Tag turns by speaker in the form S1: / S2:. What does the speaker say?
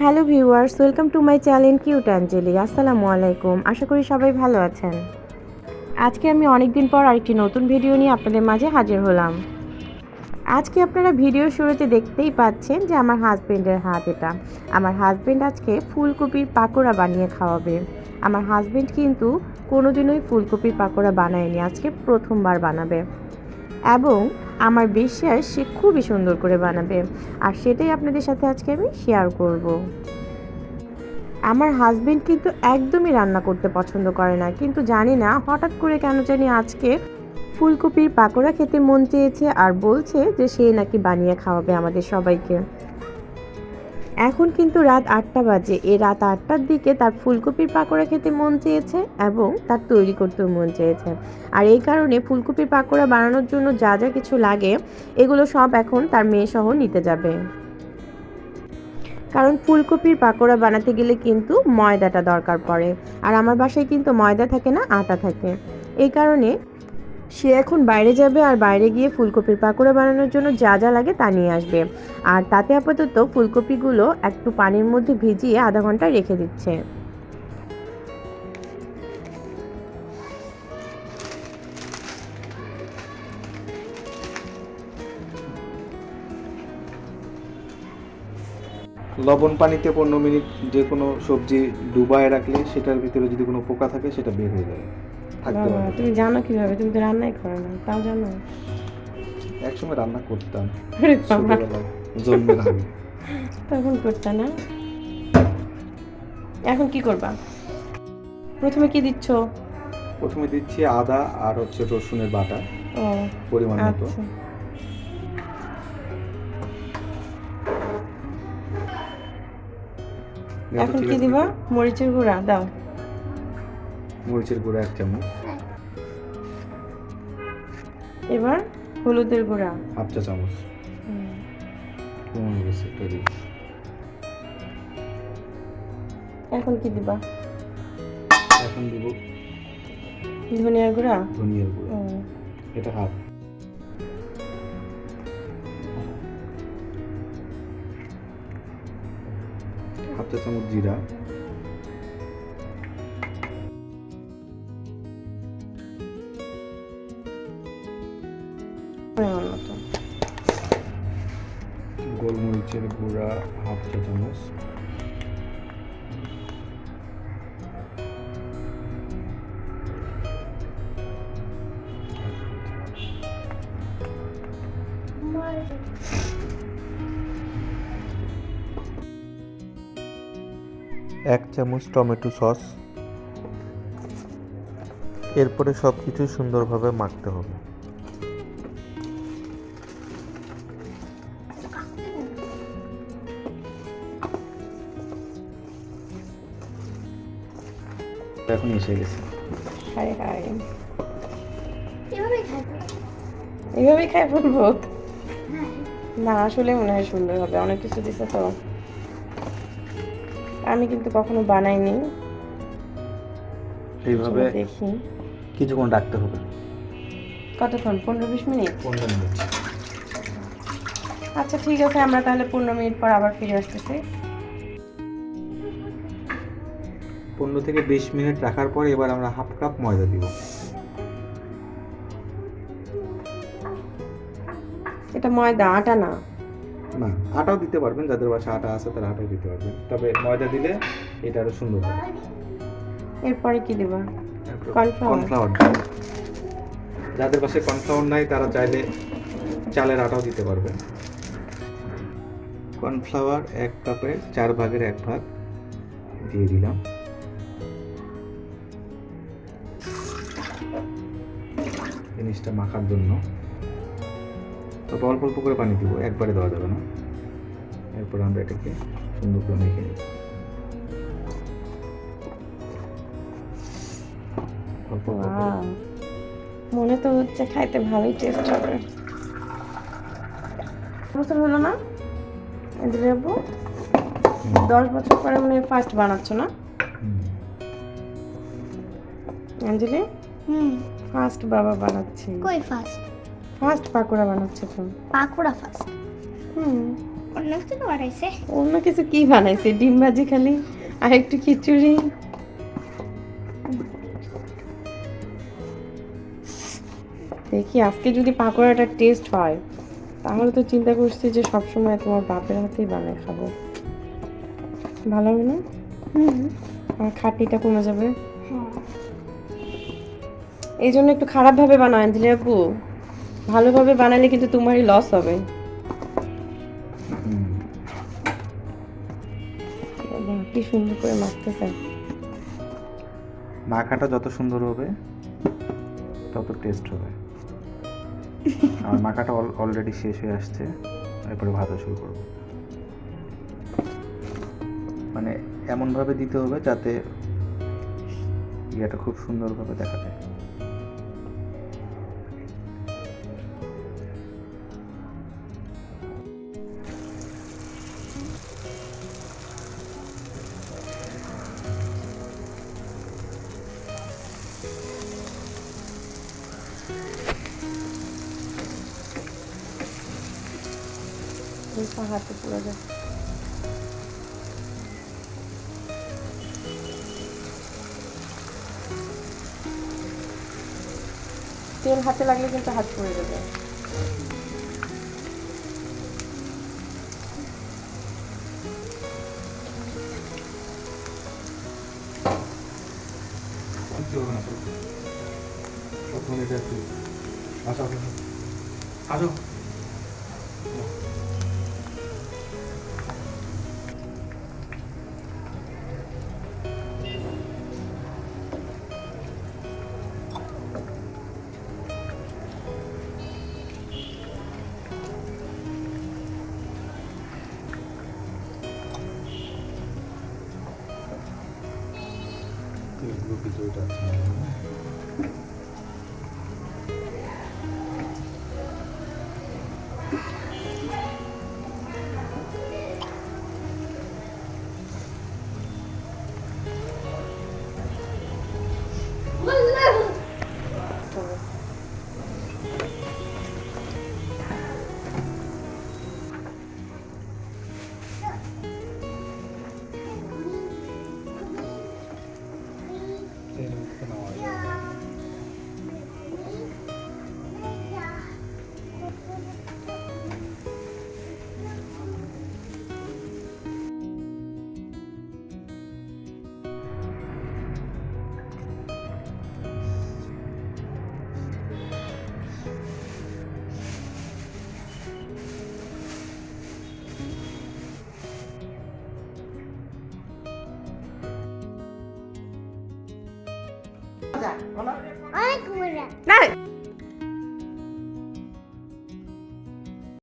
S1: Hello viewers, welcome to my channel cute Angeli. আসসালামু আলাইকুম। আশা করি সবাই ভালো আছেন। আজকে আমি অনেক দিন পর আরেকটি নতুন ভিডিও নিয়ে আপনাদের মাঝে হাজির হলাম। আজকে আপনারা ভিডিও শুরুতে দেখতেই পাচ্ছেন যে আমার হাজবেন্ডের হাত এটা। আমার হাজবেন্ড আজকে ফুলকপির পাকোড়া বানিয়ে খাওয়াবে। আমার হাজবেন্ড কিন্তু কোনোদিনই ফুলকপির পাকোড়া বানায়নি, আজকে প্রথমবার বানাবে। এবং আমার বিশ্বাস সে খুবই সুন্দর করে বানাবে। আর সেটাই আপনাদের সাথে আজকে আমি শেয়ার করব। আমার হাজবেন্ড কিন্তু একদমই রান্না করতে পছন্দ করে না, কিন্তু জানি না হঠাৎ করে কেন জানি আজকে ফুলকপির পাকোড়া খেতে মন চেয়েছে আর বলছে যে সে নাকি বানিয়ে খাওয়াবে আমাদের সবাইকে। এখন কিন্তু রাত আটটা বাজে। এই রাত আটটার দিকে তার ফুলকপির পাকোড়া খেতে মন চেয়েছে এবং তার তৈরি করতেও মন চেয়েছে। আর এই কারণে ফুলকপির পাকোড়া বানানোর জন্য যা যা কিছু লাগে, এগুলো সব এখন তার মেয়ে সহ নিতে যাবে। কারণ ফুলকপির পাকোড়া বানাতে গেলে কিন্তু ময়দাটা দরকার পড়ে। আর আমার বাসায় কিন্তু ময়দা থাকে না, আটা থাকে। এই কারণে সে এখন বাইরে যাবে আর বাইরে গিয়ে ফুলকপির পাকোড়া বানানোর জন্য যা যা লাগে তা নিয়ে আসবে। আর তাতে আপাতত ফুলকপিগুলো একটু পানির মধ্যে ভিজিয়ে আধা ঘণ্টা রেখে দিচ্ছে।
S2: লবণ পানিতে পনেরো মিনিট যে কোনো সবজি ডুবায় রাখলে সেটার ভিতরে যদি কোনো পোকা থাকে সেটা বের হয়ে যাবে থাকতে পারে
S1: তুমি জানো কীভাবে? তুমি তো রান্নাই করো না তাও জানো?
S2: একসময় রান্না করতাম জন্মের আগে।
S1: তখন করতে না? এখন কি করবা? প্রথমে কি দিচ্ছ?
S2: প্রথমে দিচ্ছি আদা আর হচ্ছে রসুনের বাটা পরিমাণ মতো।
S1: আচ্ছা। এখন কি দিবা? মরিচের গুঁড়া দাও।
S2: মরিচের গুঁড়া এক চামচ।
S1: এবার হলুদের গুঁড়া।
S2: হাফ চা চামচ।
S1: এখন কি দিবা?
S2: এখন দিব
S1: ধনিয়ার গুঁড়া?
S2: ধনিয়ার গুঁড়া। এটা হাফ। হাফ চা চামচ জিরা। গোলমরিচের গুঁড়া হাফ চা এক চামচ টমেটো সস। এরপরে সব কিছু সুন্দরভাবে মাখতে হবে। এখন এসে গেছে।
S1: হাই হাই
S3: এভাবেই
S1: খাই বলব
S3: হ্যাঁ।
S1: না আসলে মনে হয় সুন্দর হবে। অনেক কিছু দিছে তো। আমি কিন্তু কখনো বানাইনি।
S2: এইভাবে
S1: দেখি।
S2: কিছুক্ষণ রাখতে হবে।
S1: কতক্ষণ? পনেরো বিশ মিনিট?
S2: পনেরো মিনিট।
S1: আচ্ছা ঠিক আছে আমরা তাহলে পনেরো মিনিট পর আবার ফিরে আসতেছি।
S2: পনেরো থেকে বিশ মিনিট রাখার পর এবার আমরা হাফ কাপ ময়দা দিব।
S1: এটা ময়দা আটা না?
S2: না আটাও দিতে পারবেন যাদের বাসা আটা আছে তারা আটাও দিতে পারবেন। তবে ময়দা দিলে এটা আরও সুন্দর হবে
S1: এরপরে কি দেবা?
S2: কর্নফ্লাওয়ার যাদের পাশে কর্নফ্লাওয়ার নাই তারা চাইলে চালের আটাও দিতে পারবেন। কর্নফ্লাওয়ার এক কাপের চার ভাগের এক ভাগ দিয়ে দিলাম। জিনিসটা মাখার জন্য। তবে অল্প অল্প করে পানি দিব একবারে দেওয়া যাবে না। এরপর আমরা এটাকে সুন্দর করে মেখে অল্প।
S1: Wow. মনে তো হচ্ছে খাইতে ভালোই টেস্ট হবে। বছর হলো না? আপু দশ বছর পরে মনে ফার্স্ট বানাচ্ছ না? অঞ্জলি
S3: হুম
S1: ফার্স্ট বাবা বানাচ্ছে।
S3: কই ফার্স্ট
S1: ফার্স্ট পাকোড়া বানাচ্ছে তো।
S3: পাকোড়া ফার্স্ট
S1: হুম।
S3: অন্য কিছু বানাইছে?
S1: অন্য কিছু কি বানাইছে? ডিম ভাজি খালি আর একটু খিচুড়ি। দেখি আজকে যদি পাকোড়াটার টেস্ট হয় তাহলে তো চিন্তা করছি যে সবসময় তোমার বাপের হাতেই বানায় খাব। ভালো হবে না?
S3: হুম।
S1: আর খাটনিটা কমে যাবে? এই জন্য একটু খারাপভাবে বানাও অঞ্জলি আপু। ভালোভাবে বানালে কিন্তু তোমারই লস হবে। কি সুন্দর করে মাখতেছে।
S2: মাখাটা যত সুন্দর হবে, তত টেস্ট হবে। আমার মাখাটা অলরেডি শেষ হয়ে আসছে, এরপরে ভাজা শুরু করব। মানে এমনভাবে দিতে হবে যাতে ইয়েটা খুব সুন্দরভাবে দেখা যায়।
S1: পা হাতে পুরো যায়। তেল হাতে লাগলে কিন্তু হাত পড়ে যাবে।
S2: আসো।
S3: বিজয়টা অনেক মজা।
S1: না